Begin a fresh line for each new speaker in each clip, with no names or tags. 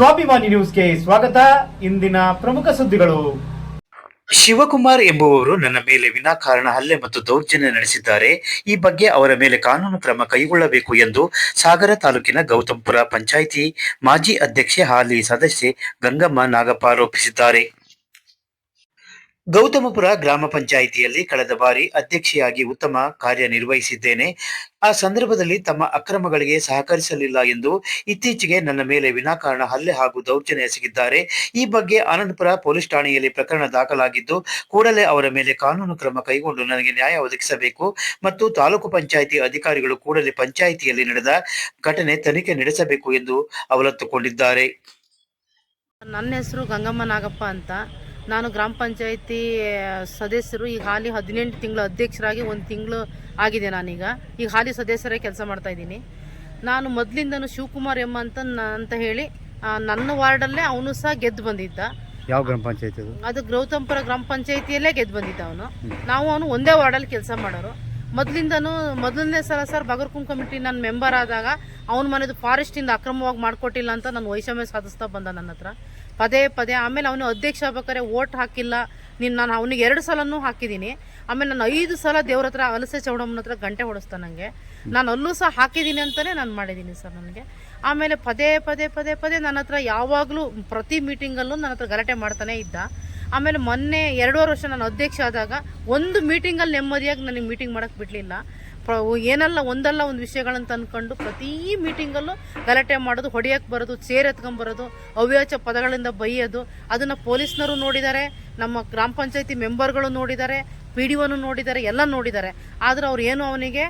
ಸ್ವಾಭಿಮಾನಿ ನ್ಯೂಸ್ಗೆ ಸ್ವಾಗತ. ಇಂದಿನ ಪ್ರಮುಖ ಸುದ್ದಿಗಳು.
ಶಿವಕುಮಾರ್ ಎಂಬುವವರು ನನ್ನ ಮೇಲೆ ವಿನಾಕಾರಣ ಹಲ್ಲೆ ಮತ್ತು ದೌರ್ಜನ್ಯ ನಡೆಸಿದ್ದಾರೆ. ಈ ಬಗ್ಗೆ ಅವರ ಮೇಲೆ ಕಾನೂನು ಕ್ರಮ ಕೈಗೊಳ್ಳಬೇಕು ಎಂದು ಸಾಗರ ತಾಲೂಕಿನ ಗೌತಮ್ಪುರ ಪಂಚಾಯಿತಿ ಮಾಜಿ ಅಧ್ಯಕ್ಷೆ ಹಾಲಿ ಸದಸ್ಯೆ ಗಂಗಮ್ಮ ನಾಗಪ್ಪ ಆರೋಪಿಸಿದ್ದಾರೆ. ಗೌತಮಪುರ ಗ್ರಾಮ ಪಂಚಾಯಿತಿಯಲ್ಲಿ ಕಳೆದ ಬಾರಿ ಅಧ್ಯಕ್ಷೆಯಾಗಿ ಉತ್ತಮ ಕಾರ್ಯನಿರ್ವಹಿಸಿದ್ದೇನೆ ಆ ಸಂದರ್ಭದಲ್ಲಿ ತಮ್ಮ ಅಕ್ರಮಗಳಿಗೆ ಸಹಕರಿಸಲಿಲ್ಲ ಎಂದು ಇತ್ತೀಚೆಗೆ ನನ್ನ ಮೇಲೆ ವಿನಾಕಾರಣ ಹಲ್ಲೆ ಹಾಗೂ ದೌರ್ಜನ್ಯ ಎಸಗಿದ್ದಾರೆ. ಈ ಬಗ್ಗೆ ಆನಂದಪುರ ಪೊಲೀಸ್ ಠಾಣೆಯಲ್ಲಿ ಪ್ರಕರಣ ದಾಖಲಾಗಿದ್ದು, ಕೂಡಲೇ ಅವರ ಮೇಲೆ ಕಾನೂನು ಕ್ರಮ ಕೈಗೊಂಡು ನನಗೆ ನ್ಯಾಯ ಒದಗಿಸಬೇಕು ಮತ್ತು ತಾಲೂಕು ಪಂಚಾಯಿತಿ ಅಧಿಕಾರಿಗಳು ಕೂಡಲೇ ಪಂಚಾಯಿತಿಯಲ್ಲಿ ನಡೆದ ಘಟನೆ ತನಿಖೆ ನಡೆಸಬೇಕು ಎಂದು ಅವಲತ್ತುಕೊಂಡಿದ್ದಾರೆ.
ನನ್ನ ಹೆಸರು ಗಂಗಮ್ಮ ನಾಗಪ್ಪ ಅಂತ. ನಾನು ಗ್ರಾಮ ಪಂಚಾಯಿತಿ ಸದಸ್ಯರು ಈಗ ಹಾಲಿ ಹದಿನೆಂಟು ತಿಂಗಳು ಅಧ್ಯಕ್ಷರಾಗಿ ಒಂದು ತಿಂಗಳು ಆಗಿದೆ ನಾನೀಗ. ಈಗ ಹಾಲಿ ಸದಸ್ಯರಾಗಿ ಕೆಲಸ ಮಾಡ್ತಾ ಇದ್ದೀನಿ. ನಾನು ಮೊದಲಿಂದನೂ ಶಿವಕುಮಾರ್ ಎಮ್ಮ ಅಂತ ಅಂತ ಹೇಳಿ ನನ್ನ ವಾರ್ಡಲ್ಲೇ ಅವನು ಸಹ ಗೆದ್ದು ಬಂದಿದ್ದ.
ಯಾವ ಗ್ರಾಮ ಪಂಚಾಯಿತಿ ಅದು?
ಅದು ಗೌತಮ್ಪುರ ಗ್ರಾಮ ಪಂಚಾಯತಿಯಲ್ಲೇ ಗೆದ್ದು ಬಂದಿದ್ದ ಅವನು. ನಾವು ಅವನು ಒಂದೇ ವಾರ್ಡಲ್ಲಿ ಕೆಲಸ ಮಾಡೋರು. ಮೊದಲಿಂದನೂ ಮೊದಲನೇ ಸಲ ಸರ್ ಬಗರ್ಕುಂ ಕಮಿಟಿ ನನ್ನ ಮೆಂಬರ್ ಆದಾಗ ಅವನ ಮನೆದು ಫಾರೆಸ್ಟಿಂದ ಅಕ್ರಮವಾಗಿ ಮಾಡಿಕೊಟ್ಟಿಲ್ಲ ಅಂತ ನಾನು ವೈಷಮ್ಯ ಸಾಧಿಸ್ತಾ ಬಂದ ನನ್ನ ಹತ್ರ. ಪದೇ ಪದೇ ಆಮೇಲೆ ಅವನು ಅಧ್ಯಕ್ಷ ಆಗ್ಬೇಕಾದ್ರೆ ಓಟ್ ಹಾಕಿಲ್ಲ. ನೀನು ನಾನು ಅವನಿಗೆ ಎರಡು ಸಲನೂ ಹಾಕಿದ್ದೀನಿ ಆಮೇಲೆ ನಾನು ಐದು ಸಲ ದೇವ್ರ ಹತ್ರ ಅಲಸೆ ಚೌಡಮ್ಮನ ಹತ್ರ ಗಂಟೆ ಹೊಡಿಸ್ತಾ ನನಗೆ ನಾನು ಅಲ್ಲೂ ಸಹ ಹಾಕಿದ್ದೀನಿ ಅಂತಲೇ ನಾನು ಮಾಡಿದ್ದೀನಿ ಸರ್ ನನಗೆ. ಆಮೇಲೆ ಪದೇ ಪದೇ ಪದೇ ಪದೇ ನನ್ನ ಹತ್ರ ಯಾವಾಗಲೂ ಪ್ರತಿ ಮೀಟಿಂಗಲ್ಲೂ ನನ್ನ ಹತ್ರ ಗಲಾಟೆ ಮಾಡ್ತಾನೆ ಇದ್ದ. ಆಮೇಲೆ ಮೊನ್ನೆ ಎರಡೂವರೆ ವರ್ಷ ನಾನು ಅಧ್ಯಕ್ಷ ಆದಾಗ ಒಂದು ಮೀಟಿಂಗಲ್ಲಿ ನೆಮ್ಮದಿಯಾಗಿ ನನಗೆ ಮೀಟಿಂಗ್ ಮಾಡೋಕ್ಕೆ ಬಿಡಲಿಲ್ಲ. ಪ್ರ ಏನಲ್ಲ ಒಂದಲ್ಲ ಒಂದು ವಿಷಯಗಳನ್ನು ತಂದ್ಕೊಂಡು ಪ್ರತಿ ಮೀಟಿಂಗಲ್ಲೂ ಗಲಾಟೆ ಮಾಡೋದು ಹೊಡೆಯಕ್ಕೆ ಬರೋದು, ಚೇರ್ ಎತ್ಕೊಂಬರೋದು ಅವ್ಯಾಚ ಪದಗಳಿಂದ ಬೈಯೋದು, ಅದನ್ನು ಪೊಲೀಸ್ನವರು ನೋಡಿದ್ದಾರೆ ನಮ್ಮ ಗ್ರಾಮ ಪಂಚಾಯತಿ ಮೆಂಬರ್ಗಳು ನೋಡಿದ್ದಾರೆ ಪಿ ಡಿ ಒನು ನೋಡಿದ್ದಾರೆ ಎಲ್ಲ ನೋಡಿದ್ದಾರೆ ಆದರೆ ಅವ್ರು ಏನು ಅವನಿಗೆ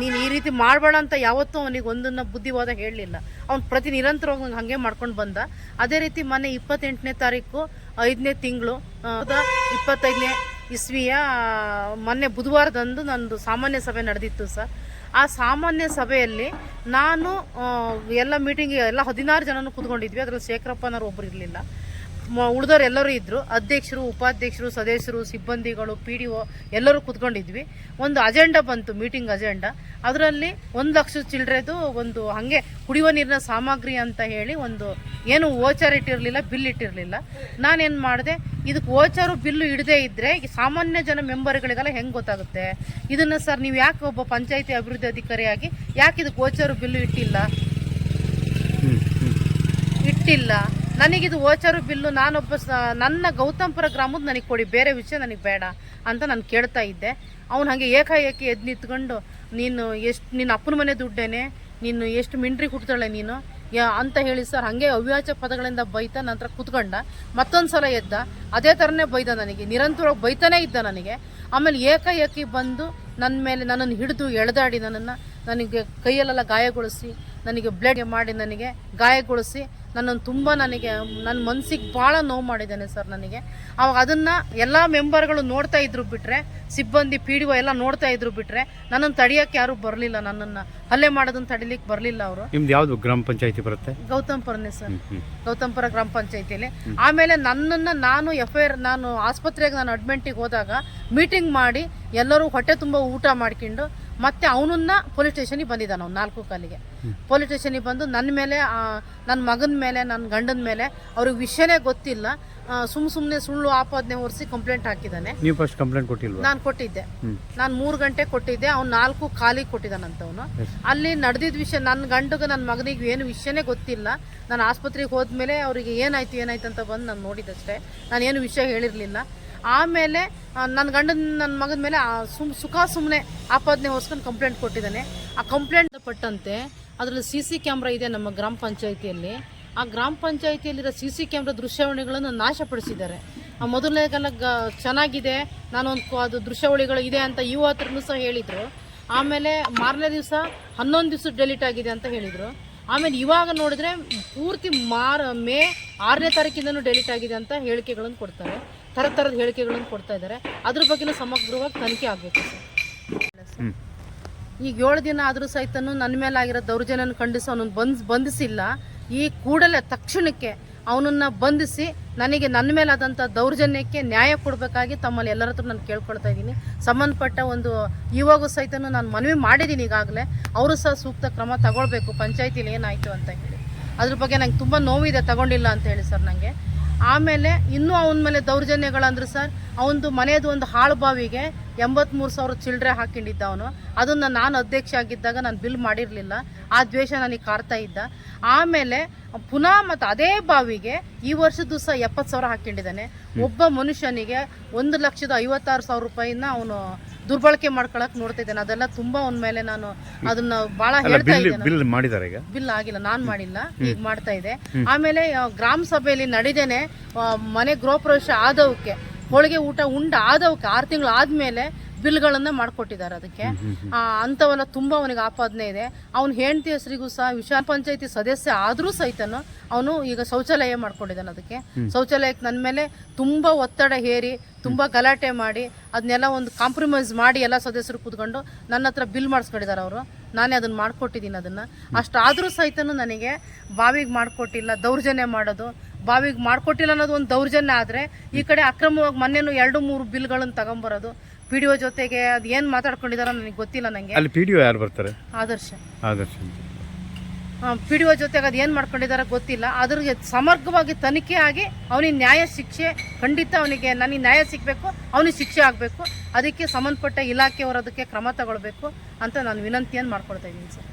ನೀನು ಈ ರೀತಿ ಮಾಡಬೇಡ ಅಂತ ಯಾವತ್ತೂ ಅವನಿಗೆ ಒಂದನ್ನು ಬುದ್ಧಿವಾದ ಹೇಳಲಿಲ್ಲ. ಅವ್ನು ಪ್ರತಿ ನಿರಂತರವಾಗಿ ಹಾಗೆ ಮಾಡ್ಕೊಂಡು ಬಂದ. ಅದೇ ರೀತಿ ಮೊನ್ನೆ ಇಪ್ಪತ್ತೆಂಟನೇ ತಾರೀಕು, ಐದನೇ ತಿಂಗಳು ಇಪ್ಪತ್ತೈದನೇ ಇಸ್ವಿಯ, ಮೊನ್ನೆ ಬುಧವಾರದಂದು ನಂದು ಸಾಮಾನ್ಯ ಸಭೆ ನಡೆದಿತ್ತು ಸರ್. ಆ ಸಾಮಾನ್ಯ ಸಭೆಯಲ್ಲಿ ನಾನು ಎಲ್ಲ ಮೀಟಿಂಗ್ ಎಲ್ಲ ಹದಿನಾರು ಜನನು ಕೂತ್ಕೊಂಡಿದ್ವಿ. ಅದರಲ್ಲಿ ಶೇಖರಪ್ಪನವ್ರು ಒಬ್ಬರು ಇರಲಿಲ್ಲ. ಉಳಿದವ್ರು ಎಲ್ಲರೂ ಇದ್ದರು ಅಧ್ಯಕ್ಷರು ಉಪಾಧ್ಯಕ್ಷರು ಸದಸ್ಯರು ಸಿಬ್ಬಂದಿಗಳು ಪಿ ಡಿ ಒ ಎಲ್ಲರೂ ಕುತ್ಕೊಂಡಿದ್ವಿ. ಒಂದು ಅಜೆಂಡಾ ಬಂತು ಮೀಟಿಂಗ್ ಅಜೆಂಡಾ ಅದರಲ್ಲಿ ಒಂದು ಲಕ್ಷ ಚಿಲ್ಲರೆದು ಒಂದು ಹಾಗೆ ಕುಡಿಯುವ ನೀರಿನ ಸಾಮಗ್ರಿ ಅಂತ ಹೇಳಿ ಒಂದು ಏನು ಓಚರ್ ಇಟ್ಟಿರಲಿಲ್ಲ ಬಿಲ್ ಇಟ್ಟಿರಲಿಲ್ಲ. ನಾನೇನು ಮಾಡಿದೆ ಇದಕ್ಕೆ ಓಚರು ಬಿಲ್ಲು ಇಡದೇ ಇದ್ದರೆ ಈ ಸಾಮಾನ್ಯ ಜನ ಮೆಂಬರ್ಗಳಿಗೆಲ್ಲ ಹೆಂಗೆ ಗೊತ್ತಾಗುತ್ತೆ? ಇದನ್ನು ಸರ್ ನೀವು ಯಾಕೆ ಒಬ್ಬ ಪಂಚಾಯಿತಿ ಅಭಿವೃದ್ಧಿ ಅಧಿಕಾರಿಯಾಗಿ ಯಾಕೆ ಇದಕ್ಕೆ ಓಚರು ಬಿಲ್ಲು ಇಟ್ಟಿಲ್ಲ? ಇಟ್ಟಿಲ್ಲ. ನನಗಿದು ಓಚರು ಬಿಲ್ಲು ನಾನೊಬ್ಬ ನನ್ನ ಗೌತಮ್ಪುರ ಗ್ರಾಮದ ನನಗೆ ಕೊಡಿ, ಬೇರೆ ವಿಷಯ ನನಗೆ ಬೇಡ ಅಂತ ನಾನು ಕೇಳ್ತಾ ಇದ್ದೆ. ಅವ್ನು ಹಾಗೆ ಏಕಾಏಕಿ ಎದ್ದು ನಿಂತ್ಕೊಂಡು, ನೀನು ಎಷ್ಟು ನಿನ್ನ ಅಪ್ಪನ ಮನೆ ದುಡ್ಡೇನೆ, ನೀನು ಎಷ್ಟು ಮಿಂಡ್ರಿ ಕುಟ್ತಾಳೆ ನೀನು? ಅಂತ ಹೇಳಿ ಸರ್, ಹಾಗೆ ಅವ್ಯಾಚ ಪದಗಳಿಂದ ಬೈತ ನಂತರ ಕುತ್ಕೊಂಡ, ಮತ್ತೊಂದು ಸಲ ಎದ್ದ, ಅದೇ ಥರನೇ ಬೈದ ನನಗೆ, ನಿರಂತರವಾಗಿ ಬೈತಾನೇ ಇದ್ದ ನನಗೆ. ಆಮೇಲೆ ಏಕಾಏಕಿ ಬಂದು ನನ್ನ ಮೇಲೆ ನನ್ನನ್ನು ಹಿಡಿದು ಎಳೆದಾಡಿ ನನ್ನನ್ನು, ನನಗೆ ಕೈಯಲ್ಲೆಲ್ಲ ಗಾಯಗೊಳಿಸಿ ನನಗೆ ಬ್ಲಡ್ ಮಾಡಿ ನನಗೆ ಗಾಯಗೊಳಿಸಿ ನನ್ನನ್ನು ತುಂಬ ನನಗೆ ನನ್ನ ಮನಸ್ಸಿಗೆ ಭಾಳ ನೋವು ಮಾಡಿದ್ದೇನೆ ಸರ್ ನನಗೆ. ಅವಾಗ ಅದನ್ನು ಎಲ್ಲ ಮೆಂಬರ್ಗಳು ನೋಡ್ತಾ ಇದ್ರು ಬಿಟ್ಟರೆ ಸಿಬ್ಬಂದಿ ಪಿ ಡಿ ಒ ಎಲ್ಲ ನೋಡ್ತಾ ಇದ್ರು ಬಿಟ್ಟರೆ ನನ್ನನ್ನು ತಡಿಯೋಕ್ಕೆ ಯಾರೂ ಬರಲಿಲ್ಲ ನನ್ನನ್ನು. ಹಲ್ಲೆ ಮಾಡೋದನ್ನು ತಡಿಲಿಕ್ಕೆ ಬರಲಿಲ್ಲ ಅವರು.
ನಿಮ್ದು ಯಾವುದು ಗ್ರಾಮ ಪಂಚಾಯತಿ ಬರುತ್ತೆ?
ಗೌತಮ್ಪುರನೇ ಸರ್. ಗೌತಮ್ಪುರ ಗ್ರಾಮ ಪಂಚಾಯತಿಯಲ್ಲಿ ಆಮೇಲೆ ನನ್ನನ್ನು ನಾನು ಎಫ್ ಐ ಆರ್ ನಾನು ಆಸ್ಪತ್ರೆಗೆ ನಾನು ಅಡ್ಮಿಂಟಿಗೆ ಹೋದಾಗ ಮೀಟಿಂಗ್ ಮಾಡಿ ಎಲ್ಲರೂ ಹೊಟ್ಟೆ ತುಂಬ ಊಟ ಮಾಡ್ಕೊಂಡು ಮತ್ತೆ ಅವನನ್ನ ಪೊಲೀಸ್ ಸ್ಟೇಷನಿಗೆ ಬಂದಿದ್ದಾನೆ ಅವ್ನು ನಾಲ್ಕು ಕಾಲಿಗೆ. ಪೊಲೀಸ್ ಸ್ಟೇಷನಿಗೆ ಬಂದು ನನ್ನ ಮೇಲೆ ನನ್ನ ಮಗನ ಮೇಲೆ ನನ್ನ ಗಂಡನ ಮೇಲೆ ಅವ್ರಿಗೆ ವಿಷಯನೇ ಗೊತ್ತಿಲ್ಲ. ಸುಮ್ ಸುಮ್ಮನೆ ಸುಳ್ಳು ಆಪಾದನೆ ಹೊರಿಸಿ ಕಂಪ್ಲೇಂಟ್ ಹಾಕಿದ್ದಾನೆ.
ನೀವು ಫಸ್ಟ್ ಕಂಪ್ಲೇಂಟ್ ಕೊಟ್ಟಿಲ್ಲ
ನಾನು ಕೊಟ್ಟಿದ್ದೆ. ನಾನು ಮೂರು ಗಂಟೆ ಕೊಟ್ಟಿದ್ದೆ ಅವ್ನು ನಾಲ್ಕು ಖಾಲಿ ಕೊಟ್ಟಿದ್ದಾನಂತವನು. ಅಲ್ಲಿ ನಡೆದಿದ್ದ ವಿಷಯ ನನ್ನ ಗಂಡಗೆ ನನ್ನ ಮಗನಿಗೆ ಏನು ವಿಷಯನೇ ಗೊತ್ತಿಲ್ಲ. ನಾನು ಆಸ್ಪತ್ರೆಗೆ ಹೋದ್ಮೇಲೆ ಅವರಿಗೆ ಏನಾಯ್ತು ಏನಾಯ್ತು ಅಂತ ಬಂದು ನಾನು ನೋಡಿದಷ್ಟೇ ನಾನು ಏನು ವಿಷಯ ಹೇಳಿರಲಿಲ್ಲ. ಆಮೇಲೆ ನನ್ನ ಗಂಡನ ನನ್ನ ಮಗನ ಮೇಲೆ ಸುಮ್, ಸುಖ ಸುಮ್ಮನೆ ಆಪಾದನೆ ಹೊಸ್ಕೊಂಡು ಕಂಪ್ಲೇಂಟ್ ಕೊಟ್ಟಿದ್ದಾನೆ. ಆ ಕಂಪ್ಲೇಂಟ್ ಪಟ್ಟಂತೆ, ಅದರಲ್ಲಿ ಸಿ ಸಿ ಕ್ಯಾಮ್ರಾ ಇದೆ ನಮ್ಮ ಗ್ರಾಮ ಪಂಚಾಯಿತಿಯಲ್ಲಿ. ಆ ಗ್ರಾಮ ಪಂಚಾಯಿತಿಯಲ್ಲಿರೋ ಸಿ ಸಿ ಕ್ಯಾಮ್ರಾ ದೃಶ್ಯಾವಳಿಗಳನ್ನು ನಾಶಪಡಿಸಿದ್ದಾರೆ. ಆ ಗ, ಚೆನ್ನಾಗಿದೆ, ನಾನೊಂದು ಅದು ದೃಶ್ಯಾವಳಿಗಳು ಇದೆ ಅಂತ ಇವ ಹತ್ರನೂ ಸಹ ಹೇಳಿದರು. ಆಮೇಲೆ ಮಾರನೇ ದಿವಸ ಹನ್ನೊಂದು ದಿವಸ ಡೆಲೀಟ್ ಆಗಿದೆ ಅಂತ ಹೇಳಿದರು. ಆಮೇಲೆ ಇವಾಗ ನೋಡಿದ್ರೆ ಪೂರ್ತಿ ಮಾರ್, ಮೇ ಆರನೇ ತಾರೀಕಿಂದನೂ ಡೆಲೀಟ್ ಆಗಿದೆ ಅಂತ ಹೇಳಿಕೆಗಳನ್ನು ಕೊಡ್ತಾರೆ. ಥರ ಥರದ ಹೇಳಿಕೆಗಳನ್ನು ಕೊಡ್ತಾ ಇದ್ದಾರೆ. ಅದ್ರ ಬಗ್ಗೆನೂ ಸಮಗ್ರವಾಗಿ ತನಿಖೆ ಆಗಬೇಕು ಸರ್. ಈಗ ಏಳು ದಿನ ಆದರೂ ಸಹಿತ ನನ್ನ ಮೇಲೆ ಆಗಿರೋ ದೌರ್ಜನ್ಯನ ಖಂಡಿಸಿ ಅವನನ್ನು ಬಂದ್ ಬಂಧಿಸಿಲ್ಲ. ಈ ಕೂಡಲೇ ತಕ್ಷಣಕ್ಕೆ ಅವನನ್ನು ಬಂಧಿಸಿ ನನಗೆ ನನ್ನ ಮೇಲಾದಂಥ ದೌರ್ಜನ್ಯಕ್ಕೆ ನ್ಯಾಯ ಕೊಡಬೇಕಾಗಿ ತಮ್ಮಲ್ಲಿ ಎಲ್ಲರ ಹತ್ರ ನಾನು ಕೇಳ್ಕೊಳ್ತಾ ಇದ್ದೀನಿ. ಸಂಬಂಧಪಟ್ಟ ಒಂದು ಇವಾಗೂ ಸಹಿತ ನಾನು ಮನವಿ ಮಾಡಿದ್ದೀನಿ ಈಗಾಗಲೇ. ಅವರು ಸಹ ಸೂಕ್ತ ಕ್ರಮ ತಗೊಳ್ಬೇಕು. ಪಂಚಾಯತಿಲಿ ಏನಾಯಿತು ಅಂತ ಹೇಳಿ. ಅದ್ರ ಬಗ್ಗೆ ನಂಗೆ ತುಂಬ ನೋವಿದೆ ತಗೊಂಡಿಲ್ಲ ಅಂತ ಹೇಳಿ ಸರ್ ನನಗೆ ಆಮೇಲೆ ಇನ್ನೂ ಅವನ ಮೇಲೆ ದೌರ್ಜನ್ಯಗಳಂದ್ರೆ ಸರ್ ಅವನದು ಮನೆಯದು ಒಂದು ಹಾಳು ಬಾವಿಗೆ ಎಂಬತ್ಮೂರು ಸಾವಿರ ಚಿಲ್ಲರೆ ಹಾಕೊಂಡಿದ್ದ ಅವನು. ಅದನ್ನು ನಾನು ಅಧ್ಯಕ್ಷ ಆಗಿದ್ದಾಗ ನಾನು ಬಿಲ್ ಮಾಡಿರಲಿಲ್ಲ. ಆ ದ್ವೇಷ ನನಗೆ ಕಾಡ್ತಾ ಇದ್ದ. ಆಮೇಲೆ ಪುನಃ ಮತ್ತು ಅದೇ ಬಾವಿಗೆ ಈ ವರ್ಷದ್ದು ಸಹ ಎಪ್ಪತ್ತು ಸಾವಿರ ಹಾಕೊಂಡಿದ್ದಾನೆ. ಒಬ್ಬ ಮನುಷ್ಯನಿಗೆ ಒಂದು ಲಕ್ಷದ ಐವತ್ತಾರು ಸಾವಿರ ರೂಪಾಯಿನ ಅವನು ದುರ್ಬಳಕೆ ಮಾಡ್ಕೊಳಕ್ ನೋಡ್ತಾ ಇದ್ದಾನೆ ಅದೆಲ್ಲ ತುಂಬಾ ಒಂದ್ಮೇಲೆ ಮೇಲೆ ನಾನು ಅದನ್ನ ಬಹಳ ಹೇಳ್ತಾ ಇದ್ದೇನೆ.
ಬಿಲ್ ಮಾಡಿದ್ದಾರೆ ಈಗ?
ಬಿಲ್ ಆಗಿಲ್ಲ ನಾನ್ ಮಾಡಿಲ್ಲ. ಈಗ ಮಾಡ್ತಾ ಇದೆ. ಆಮೇಲೆ ಗ್ರಾಮ ಸಭೆಯಲ್ಲಿ ನಡೆದೇನೆ ಮನೆ ಗೃಹ ಪ್ರವೇಶ ಆದವಕ್ಕೆ ಹೋಳಿಗೆ ಊಟ ಉಂಡ ಆದವಕ್ಕೆ ಆರು ತಿಂಗಳು ಆದ್ಮೇಲೆ ಬಿಲ್ಗಳನ್ನ ಮಾಡ್ಕೊಟ್ಟಿದ್ದಾರೆ ಅದಕ್ಕೆ. ಅಂಥವೆಲ್ಲ ತುಂಬಾ ಅವನಿಗೆ ಆಪಾದನೆ ಇದೆ. ಅವನ ಹೆಂಡತಿ ಹೆಸರಿಗೂ ಸಹ ವಿಷಯ ಪಂಚಾಯತಿ ಸದಸ್ಯ ಆದರೂ ಸಹಿತನು ಅವನು ಈಗ ಶೌಚಾಲಯ ಮಾಡ್ಕೊಂಡಿದ್ದಾನೆ ಅದಕ್ಕೆ. ಶೌಚಾಲಯಕ್ಕೆ ನನ್ನ ಮೇಲೆ ತುಂಬಾ ಒತ್ತಡ ಹೇರಿ ತುಂಬಾ ಗಲಾಟೆ ಮಾಡಿ ಅದನ್ನೆಲ್ಲ ಒಂದು ಕಾಂಪ್ರಮೈಸ್ ಮಾಡಿ ಎಲ್ಲ ಸದಸ್ಯರು ಕೂತ್ಕೊಂಡು ನನ್ನ ಹತ್ರ ಬಿಲ್ ಮಾಡಿಸ್ಕೊಂಡಿದ್ದಾರೆ ಅವರು. ನಾನೇ ಅದನ್ನ ಮಾಡ್ಕೊಟ್ಟಿದ್ದೀನಿ ಅದನ್ನ. ಅಷ್ಟಾದರೂ ಸಹಿತನು ನನಗೆ ಬಾವಿಗೆ ಮಾಡಿಕೊಟ್ಟಿಲ್ಲ ದೌರ್ಜನ್ಯ ಮಾಡೋದು. ಬಾವಿಗೆ ಮಾಡ್ಕೊಟ್ಟಿಲ್ಲ ಅನ್ನೋದು ಒಂದು ದೌರ್ಜನ್ಯ ಆದರೆ ಈ ಕಡೆ ಅಕ್ರಮವಾಗಿ ಮೊನ್ನೆನೂ ಎರಡು ಮೂರು ಬಿಲ್ಗಳನ್ನು ತಗೊಂಬರೋದು. ಪಿ ಡಿ ಒ ಜೊತೆಗೆ ಅದು ಏನು ಮಾತಾಡ್ಕೊಂಡಿದಾರೋ ನನಗೆ ಗೊತ್ತಿಲ್ಲ ನನಗೆ
ಅಲ್ಲಿ ಪಿ ಡಿ ಒ ಯಾರು ಬರ್ತಾರೆ?
ಆದರ್ಶ.
ಆದರ್ಶ ಅಂತ.
ಪಿ ಡಿ ಒ ಜೊತೆಗೆ ಅದು ಏನು ಮಾಡ್ಕೊಂಡಿದಾರೋ ಗೊತ್ತಿಲ್ಲ. ಅದ್ರಿಗೆ ಸಮಗ್ರವಾಗಿ ತನಿಖೆ ಆಗಿ ಅವನಿಗೆ ನ್ಯಾಯ ಶಿಕ್ಷೆ ಖಂಡಿತ ಅವನಿಗೆ ನನಗೆ ನ್ಯಾಯ ಸಿಗಬೇಕು ಅವನಿಗೆ ಶಿಕ್ಷೆ ಆಗಬೇಕು. ಅದಕ್ಕೆ ಸಂಬಂಧಪಟ್ಟ ಇಲಾಖೆಯವರು ಅದಕ್ಕೆ ಕ್ರಮ ತಗೊಳ್ಬೇಕು ಅಂತ ನಾನು ವಿನಂತಿಯನ್ನು ಮಾಡ್ಕೊಳ್ತಾ ಇದ್ದೀನಿ ಸರ್.